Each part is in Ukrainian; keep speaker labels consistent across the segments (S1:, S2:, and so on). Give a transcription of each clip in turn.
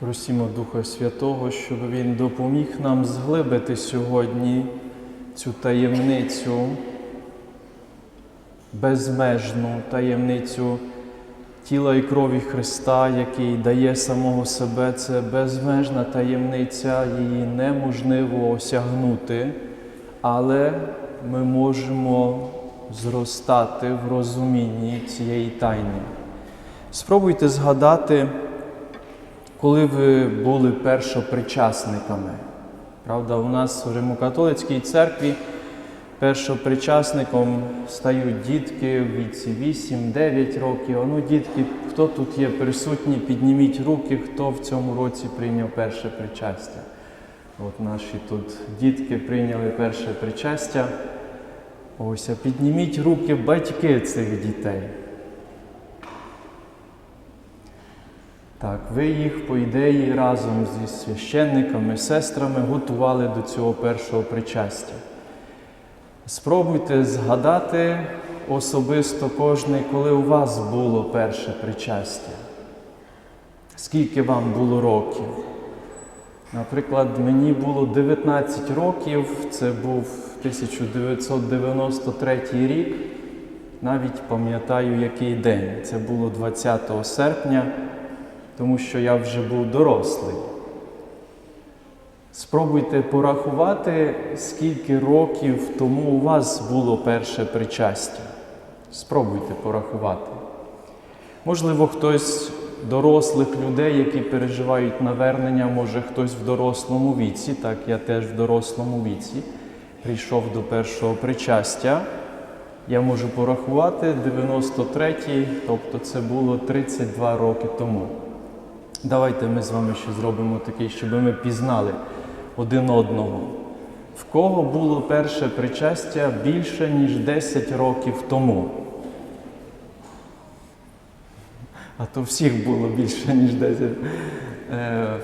S1: Просімо Духа Святого, щоб Він допоміг нам зглибити сьогодні цю таємницю, безмежну таємницю тіла і крові Христа, який дає самого себе. Це безмежна таємниця, її неможливо осягнути, але ми можемо зростати в розумінні цієї тайни. Спробуйте згадати, коли ви були першопричасниками. Правда, у нас в Римокатолицькій церкві першопричасником стають дітки в віці 8-9 років. А ну, дітки, хто тут є присутні, підніміть руки, хто в цьому році прийняв перше причастя. От наші тут дітки прийняли перше причастя. Ось, а підніміть руки батьки цих дітей. Так, ви їх, по ідеї, разом зі священниками, сестрами готували до цього першого причастя. Спробуйте згадати особисто кожний, коли у вас було перше причастя. Скільки вам було років? Наприклад, мені було 19 років, це був 1993 рік. Навіть пам'ятаю, який день. Це було 20 серпня, тому що я вже був дорослий. Спробуйте порахувати, скільки років тому у вас було перше причастя. Спробуйте порахувати. Можливо, хтось дорослих людей, які переживають навернення, може хтось в дорослому віці, так я теж в дорослому віці, прийшов до першого причастя. Я можу порахувати 93-й, тобто це було 32 роки тому. Давайте ми з вами ще зробимо такий, щоб ми пізнали один одного. В кого було перше причастя більше, ніж 10 років тому? А то всіх було більше, ніж 10. Е,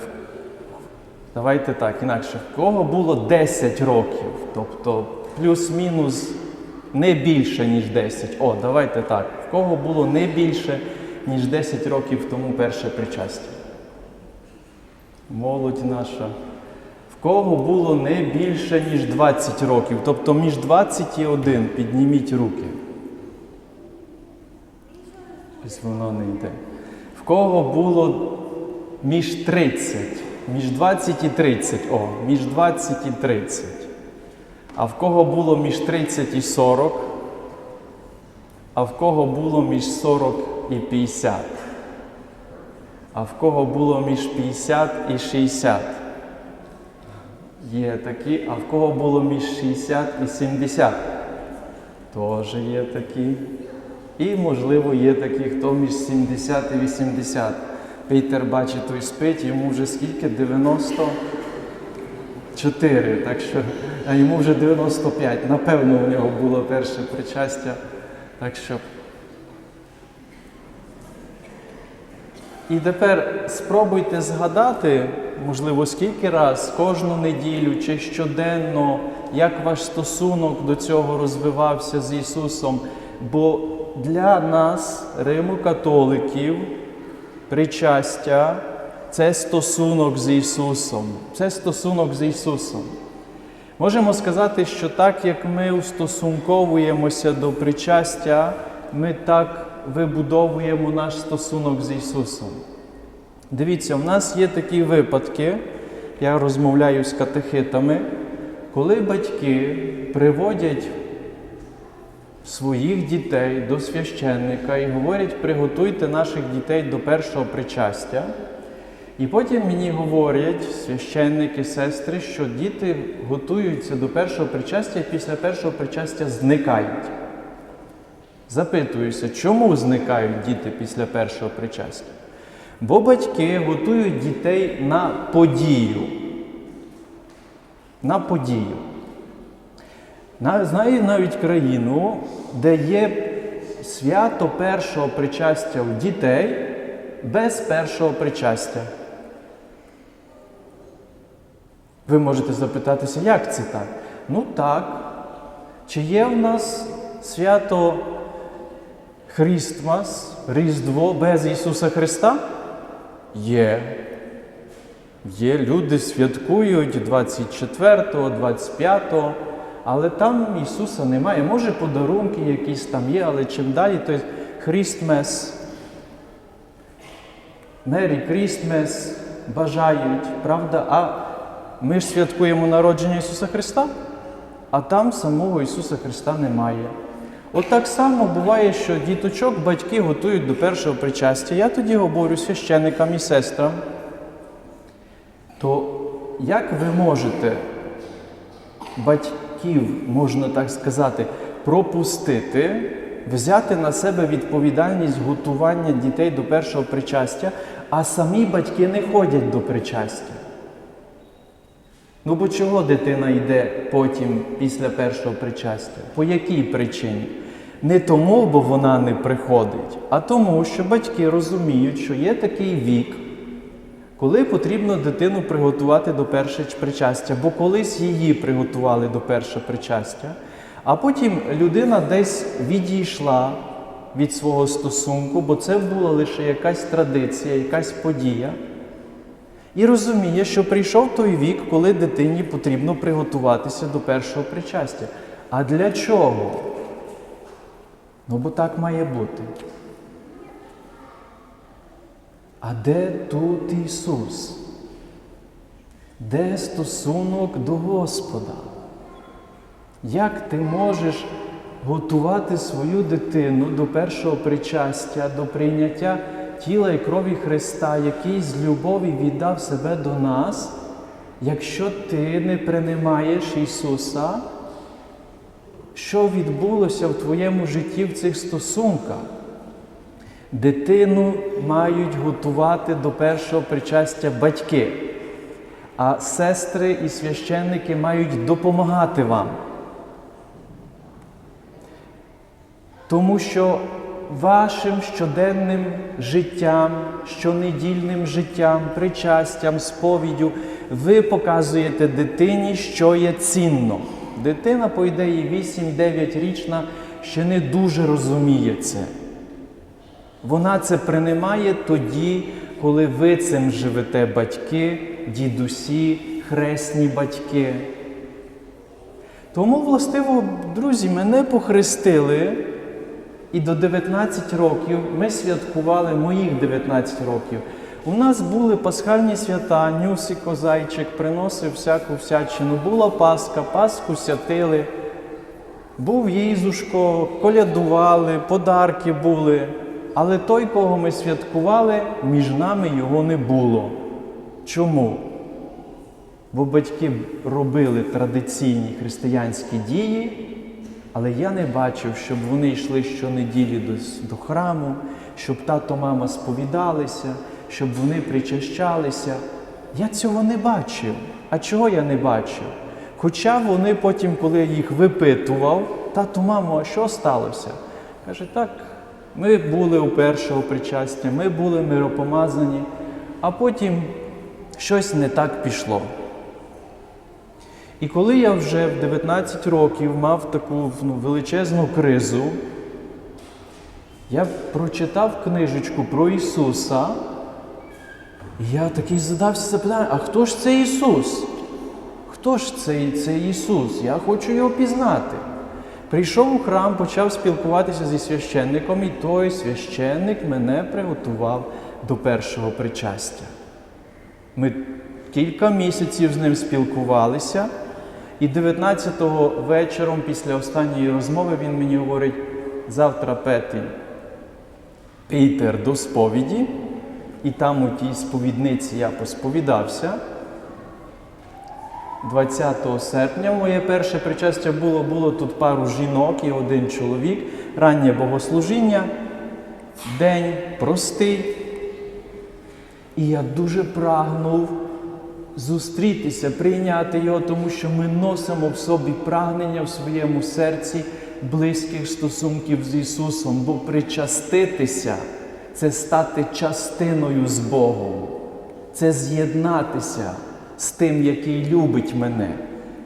S1: давайте так, інакше. В кого було 10 років? Тобто плюс-мінус не більше, ніж 10. О, давайте так. В кого було не більше, ніж 10 років тому перше причастя? Молодь наша. В кого було не більше, ніж 20 років, тобто між 20 і 1, підніміть руки. Щось воно не йде. В кого було між 30, між 20 і 30, о, між 20 і 30. А в кого було між 30 і 40, а в кого було між 40 і 50. А в кого було між 50 і 60? Є такі, а в кого було між 60 і 70? Теж є такі. І, можливо, є такі, хто між 70 і 80. Пітер бачить, той спить, йому вже скільки? 94. Так що, а йому вже 95. Напевно, у нього було перше причастя. Так що. І тепер спробуйте згадати, можливо, скільки раз кожну неділю чи щоденно, як ваш стосунок до цього розвивався з Ісусом. Бо для нас, Римо-католиків, причастя це стосунок з Ісусом. Це стосунок з Ісусом. Можемо сказати, що так як ми устосунковуємося до причастя, ми так вибудовуємо наш стосунок з Ісусом. Дивіться, в нас є такі випадки, я розмовляю з катехитами, коли батьки приводять своїх дітей до священника і говорять, приготуйте наших дітей до першого причастя. І потім мені говорять священники, сестри, що діти готуються до першого причастя і після першого причастя зникають. Запитуюся, чому зникають діти після першого причастя? Бо батьки готують дітей на подію. На подію. Знаю навіть країну, де є свято першого причастя у дітей без першого причастя. Ви можете запитатися, як це так? Ну так. Чи є в нас свято Христмас, Різдво без Ісуса Христа? Є. Є люди святкують 24-го, 25-го, але там Ісуса немає. Може, подарунки якісь там є, але чим далі, то Хрістмес, Мері Крістмес бажають, правда? А ми ж святкуємо народження Ісуса Христа, а там самого Ісуса Христа немає. От так само буває, що діточок батьки готують до першого причастя. Я тоді говорю священникам і сестрам. То як ви можете батьків, можна так сказати, пропустити, взяти на себе відповідальність готування дітей до першого причастя, а самі батьки не ходять до причастя? Ну бо чого дитина йде потім після першого причастя? По якій причині? Не тому, бо вона не приходить, а тому, що батьки розуміють, що є такий вік, коли потрібно дитину приготувати до першого причастя, бо колись її приготували до першого причастя, а потім людина десь відійшла від свого стосунку, бо це була лише якась традиція, якась подія. І розуміє, що прийшов той вік, коли дитині потрібно приготуватися до першого причастя. А для чого? Ну, бо так має бути. А де тут Ісус? Де стосунок до Господа? Як ти можеш готувати свою дитину до першого причастя, до прийняття тіла і крові Христа, який з любові віддав себе до нас, якщо ти не приймаєш Ісуса? Що відбулося в твоєму житті в цих стосунках? Дитину мають готувати до першого причастя батьки, а сестри і священники мають допомагати вам. Тому що вашим щоденним життям, щонедільним життям, причастям, сповіддю ви показуєте дитині, що є цінно. Дитина, по ідеї, 8-9 річна, ще не дуже розуміє це. Вона це приймає тоді, коли ви цим живете батьки, дідусі, хресні батьки. Тому, властиво, друзі, мене похрестили, і до 19 років ми святкували моїх 19 років. У нас були пасхальні свята, Нюсико, зайчик приносив всяку всячину. Була Пасха, Пасху святили, був Єзушко, колядували, подарки були. Але той, кого ми святкували, між нами його не було. Чому? Бо батьки робили традиційні християнські дії, але я не бачив, щоб вони йшли щонеділі до храму, щоб тато, мама сповідалися, щоб вони причащалися. Я цього не бачив. А чого я не бачив? Хоча вони потім, коли я їх випитував, тату, мамо, а що сталося? Каже, так, ми були у першого причастя, ми були миропомазані, а потім щось не так пішло. І коли я вже в 19 років мав таку ну, величезну кризу, я прочитав книжечку про Ісуса, я такий задався запитанням, а хто ж це Ісус? Хто ж це, це Ісус? Я хочу його пізнати. Прийшов у храм, почав спілкуватися зі священником, і той священник мене приготував до першого причастя. Ми кілька місяців з ним спілкувалися, і 19-го вечором, після останньої розмови, він мені говорить: завтра Петель, Пітер до сповіді, і там у тій сповідниці я посповідався. 20 серпня моє перше причастя було, було тут пару жінок і один чоловік, раннє богослужіння, день простий. І я дуже прагнув зустрітися, прийняти його, тому що ми носимо в собі прагнення в своєму серці близьких стосунків з Ісусом, бо причаститися це стати частиною з Богом, це з'єднатися з тим, який любить мене,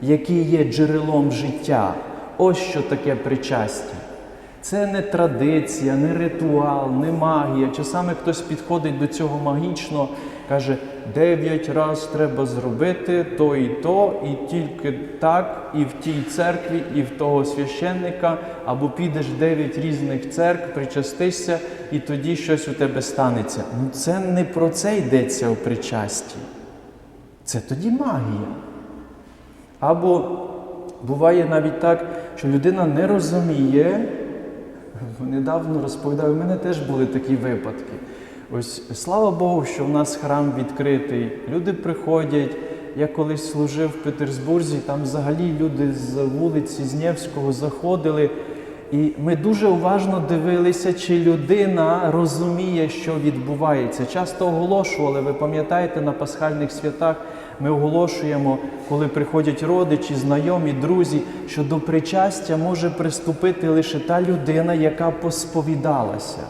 S1: який є джерелом життя. Ось що таке причастя. Це не традиція, не ритуал, не магія. Часами хтось підходить до цього магічно, каже, дев'ять раз треба зробити то і то, і тільки так, і в тій церкві, і в того священника, або підеш дев'ять різних церкв, причастишся, і тоді щось у тебе станеться. Ну це не про це йдеться у причасті. Це тоді магія. Або буває навіть так, що людина не розуміє. Недавно розповідав, у мене теж були такі випадки. Ось слава Богу, що в нас храм відкритий. Люди приходять. Я колись служив в Петербурзі, там взагалі люди з вулиці з Невського заходили. І ми дуже уважно дивилися, чи людина розуміє, що відбувається. Часто оголошували, ви пам'ятаєте, на пасхальних святах ми оголошуємо, коли приходять родичі, знайомі, друзі, що до причастя може приступити лише та людина, яка посповідалася.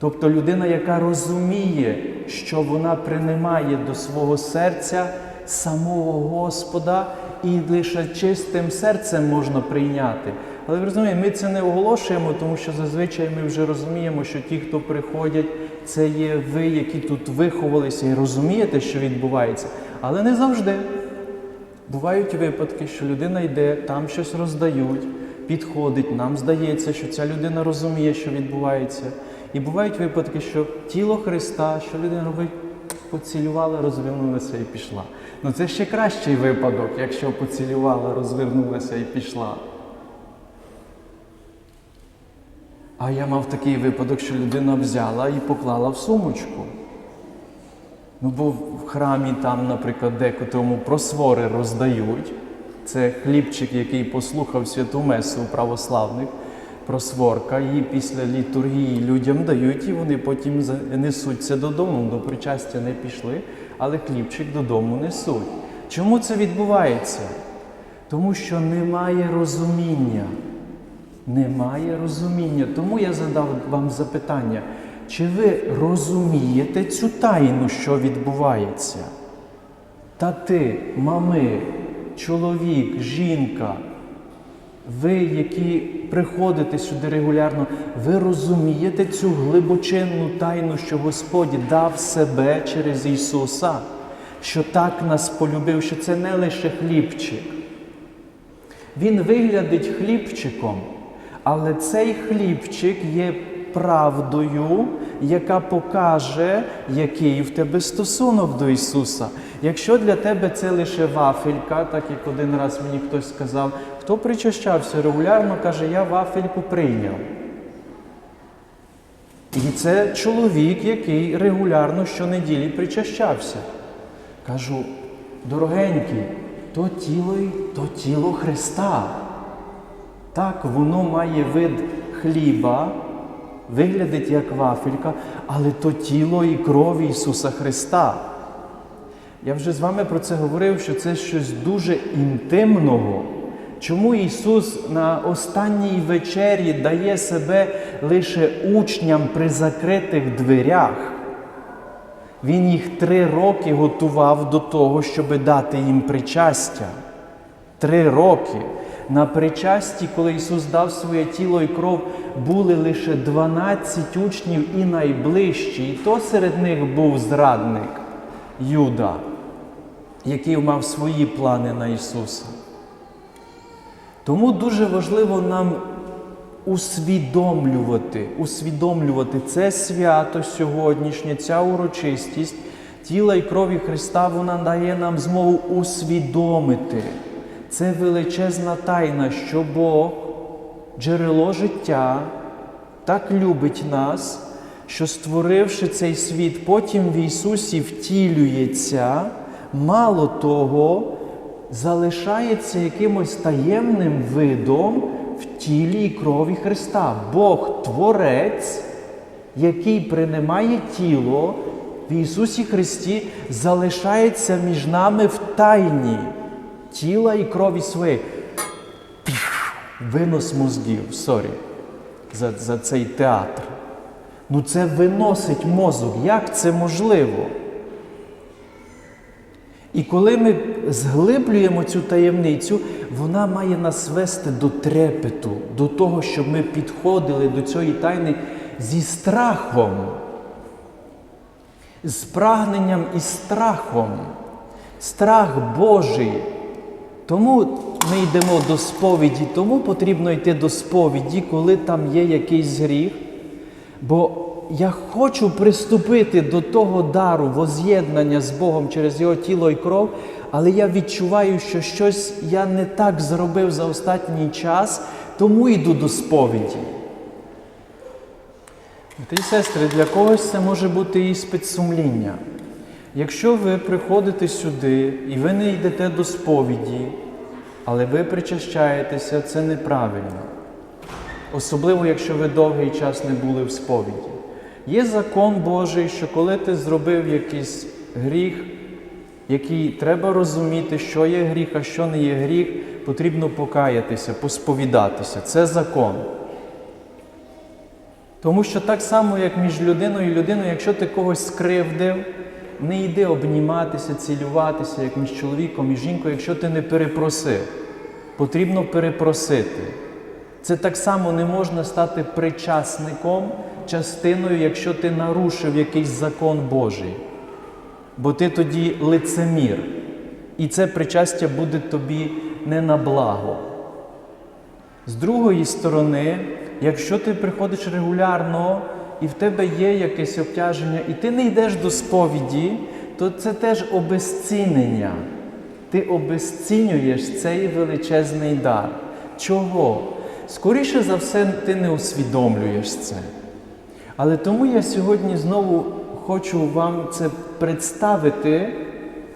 S1: Тобто людина, яка розуміє, що вона приймає до свого серця самого Господа, і лише чистим серцем можна прийняти. Але ви розумієте, ми це не оголошуємо, тому що зазвичай ми вже розуміємо, що ті, хто приходять, це є ви, які тут виховалися і розумієте, що відбувається. Але не завжди. Бувають випадки, що людина йде, там щось роздають, підходить, нам здається, що ця людина розуміє, що відбувається. І бувають випадки, що тіло Христа, що людина робить, поцілювала, розвернулася і пішла. Ну це ще кращий випадок, якщо поцілювала, розвернулася і пішла. А я мав такий випадок, що людина взяла і поклала в сумочку. Ну, бо в храмі там, наприклад, декотрому просвори роздають. Це хлібчик, який послухав святу месу православних, просворка, її після літургії людям дають, і вони потім за- несуть це додому. До причастя не пішли, але хлібчик додому несуть. Чому це відбувається? Тому що немає розуміння. Немає розуміння. Тому я задав вам запитання, чи ви розумієте цю тайну, що відбувається? Тати, мами, чоловік, жінка, ви, які приходите сюди регулярно, ви розумієте цю глибочинну тайну, що Господь дав себе через Ісуса, що так нас полюбив, що це не лише хлібчик. Він виглядить хлібчиком, але цей хлібчик є правдою, яка покаже, який в тебе стосунок до Ісуса. Якщо для тебе це лише вафелька, так як один раз мені хтось сказав, хто причащався регулярно, каже, я вафельку прийняв. І це чоловік, який регулярно щонеділі причащався. Кажу, дорогенький, то тіло, то тіло Христа. Так, воно має вид хліба, виглядить як вафелька, але то тіло і кров Ісуса Христа. Я вже з вами про це говорив, що це щось дуже інтимного. Чому Ісус на останній вечері дає себе лише учням при закритих дверях? Він їх три роки готував до того, щоб дати їм причастя. Три роки. На причасті, коли Ісус дав своє тіло і кров, були лише 12 учнів і найближчі. І то серед них був зрадник Юда, який мав свої плани на Ісуса. Тому дуже важливо нам усвідомлювати, усвідомлювати це свято сьогоднішнє, ця урочистість тіла і крові Христа, вона дає нам змогу усвідомити. Це величезна тайна, що Бог, джерело життя, так любить нас, що створивши цей світ, потім в Ісусі втілюється, мало того, залишається якимось таємним видом в тілі і крові Христа. Бог Творець, який приймає тіло в Ісусі Христі, залишається між нами в тайні тіла і крові своєї. Винос мозгів, сорі, за, за цей театр. Ну це виносить мозок. Як це можливо? І коли ми зглиблюємо цю таємницю, вона має нас вести до трепету, до того, щоб ми підходили до цієї тайни зі страхом. з прагненням і страхом, страх Божий. Тому ми йдемо до сповіді, тому потрібно йти до сповіді, коли там є якийсь гріх. Бо я хочу приступити до того дару воз'єднання з Богом через Його тіло і кров, але я відчуваю, що щось я не так зробив за останній час, тому йду до сповіді. І сестри, для когось це може бути іспит сумління. Якщо ви приходите сюди і ви не йдете до сповіді, але ви причащаєтеся, це неправильно. Особливо, якщо ви довгий час не були в сповіді. Є закон Божий, що коли ти зробив якийсь гріх, який треба розуміти, що є гріх, а що не є гріх, потрібно покаятися, посповідатися. Це закон. Тому що так само, як між людиною і людиною, якщо ти когось скривдив, не йди обніматися, цілюватися, як між чоловіком і жінкою, якщо ти не перепросив. Потрібно перепросити. Це так само не можна стати причасником, частиною, якщо ти нарушив якийсь закон Божий. Бо ти тоді лицемір. І це причастя буде тобі не на благо. З другої сторони, якщо ти приходиш регулярно і в тебе є якесь обтяження, і ти не йдеш до сповіді, то це теж обезцінення. Ти обезцінюєш цей величезний дар. Чого? Скоріше за все, ти не усвідомлюєш це. Але тому я сьогодні знову хочу вам це представити,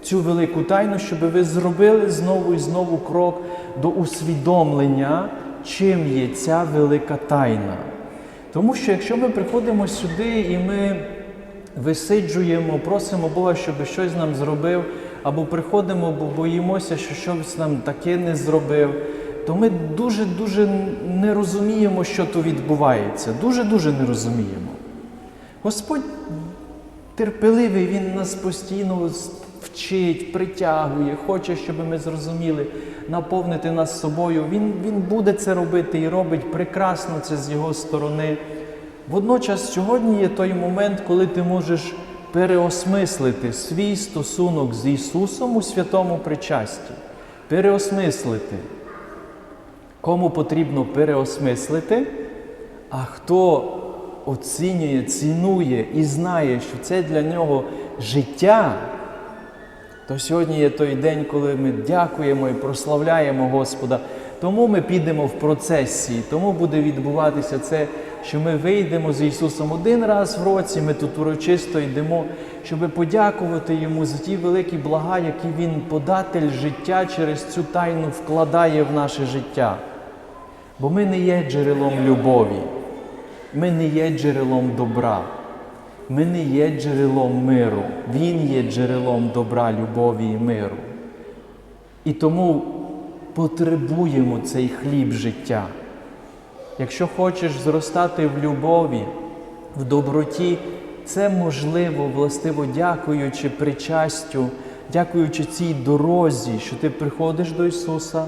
S1: цю велику тайну, щоб ви зробили знову і знову крок до усвідомлення, чим є ця велика тайна. Тому що якщо ми приходимо сюди і ми висиджуємо, просимо Бога, щоб щось нам зробив, або приходимо, бо боїмося, що щось нам таке не зробив, то ми дуже-дуже не розуміємо, що тут відбувається. Дуже-дуже не розуміємо. Господь терпеливий, Він нас постійно вчить, притягує, хоче, щоб ми зрозуміли, наповнити нас собою. Він, Він буде це робити і робить прекрасно це з Його сторони. Водночас сьогодні є той момент, коли ти можеш переосмислити свій стосунок з Ісусом у святому причасті. Переосмислити. Кому потрібно переосмислити, а хто оцінює, цінує і знає, що це для нього життя, то сьогодні є той день, коли ми дякуємо і прославляємо Господа. Тому ми підемо в процесії, тому буде відбуватися це, що ми вийдемо з Ісусом один раз в році, ми тут урочисто йдемо, щоб подякувати Йому за ті великі блага, які Він податель життя через цю тайну вкладає в наше життя. Бо ми не є джерелом любові, ми не є джерелом добра, ми не є джерелом миру. Він є джерелом добра, любові і миру. І тому потребуємо цей хліб життя. Якщо хочеш зростати в любові, в доброті, це можливо, властиво дякуючи причастю, дякуючи цій дорозі, що ти приходиш до Ісуса,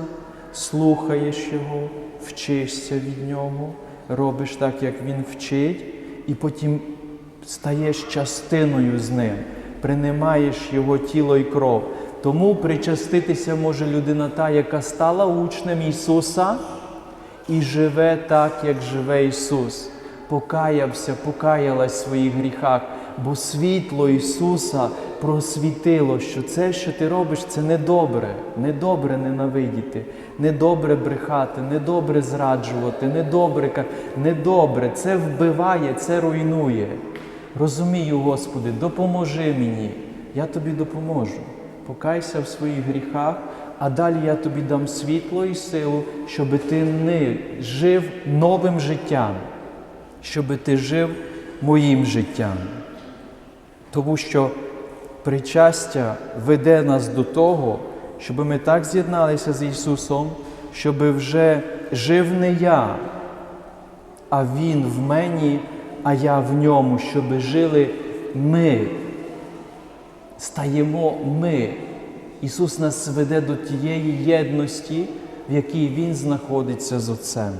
S1: слухаєш Його, вчишся від Нього, робиш так, як Він вчить, і потім стаєш частиною з Ним, приймаєш Його тіло і кров. Тому причаститися може людина та, яка стала учнем Ісуса і живе так, як живе Ісус. Покаявся, покаялась в своїх гріхах, бо світло Ісуса просвітило, що це, що ти робиш, це недобре, недобре ненавидіти, недобре брехати, недобре зраджувати, недобре, недобре, це вбиває, це руйнує. Розумію, Господи, допоможи мені, я тобі допоможу. Покайся в своїх гріхах, а далі я тобі дам світло і силу, щоб ти не жив новим життям, щоб ти жив моїм життям. Тому що причастя веде нас до того, щоб ми так з'єдналися з Ісусом, щоб вже жив не я, а Він в мені, а я в ньому, щоб жили ми. Стаємо ми. Ісус нас веде до тієї єдності, в якій Він знаходиться з Отцем.